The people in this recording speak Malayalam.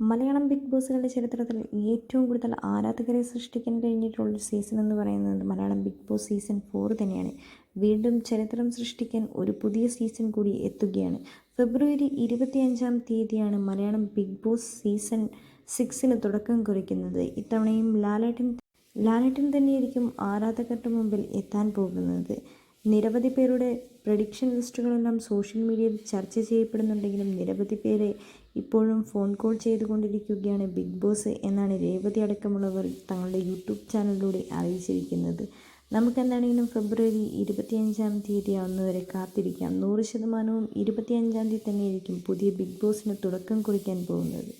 മലയാളം ബിഗ് ബോസുകളുടെ ചരിത്രത്തിൽ ഏറ്റവും കൂടുതൽ ആരാധകരെ സൃഷ്ടിക്കാൻ കഴിഞ്ഞിട്ടുള്ള സീസൺ എന്ന് പറയുന്നത് Malayalam Bigg Boss season four തന്നെയാണ്. വീണ്ടും ചരിത്രം സൃഷ്ടിക്കാൻ ഒരു പുതിയ സീസൺ കൂടി എത്തുകയാണ്. ഫെബ്രുവരി ഇരുപത്തിയഞ്ചാം തീയതിയാണ് മലയാളം ബിഗ് ബോസ് സീസൺ സിക്സിന് തുടക്കം കുറിക്കുന്നത്. ഇത്തവണയും ലാലേട്ടൻ ലാലേട്ടൻ തന്നെയായിരിക്കും ആരാധകരുടെ മുമ്പിൽ എത്താൻ പോകുന്നത്. നിരവധി പേരുടെ പ്രഡിക്ഷൻ ലിസ്റ്റുകളെല്ലാം സോഷ്യൽ മീഡിയയിൽ ചർച്ച ചെയ്യപ്പെടുന്നുണ്ടെങ്കിലും നിരവധി പേരെ ഇപ്പോഴും ഫോൺ കോൾ ചെയ്തുകൊണ്ടിരിക്കുകയാണ് ബിഗ് ബോസ് എന്നാണ് രേവതി അടക്കമുള്ളവർ തങ്ങളുടെ യൂട്യൂബ് ചാനലിലൂടെ അറിയിച്ചിരിക്കുന്നത്. നമുക്കെന്താണെങ്കിലും ഫെബ്രുവരി ഇരുപത്തിയഞ്ചാം തീയതി ആവുന്നവരെ കാത്തിരിക്കാം. നൂറ് ശതമാനവും ഇരുപത്തിയഞ്ചാം തീയതി തന്നെയായിരിക്കും പുതിയ ബിഗ് ബോസിന് തുടക്കം കുറിക്കാൻ പോകുന്നത്.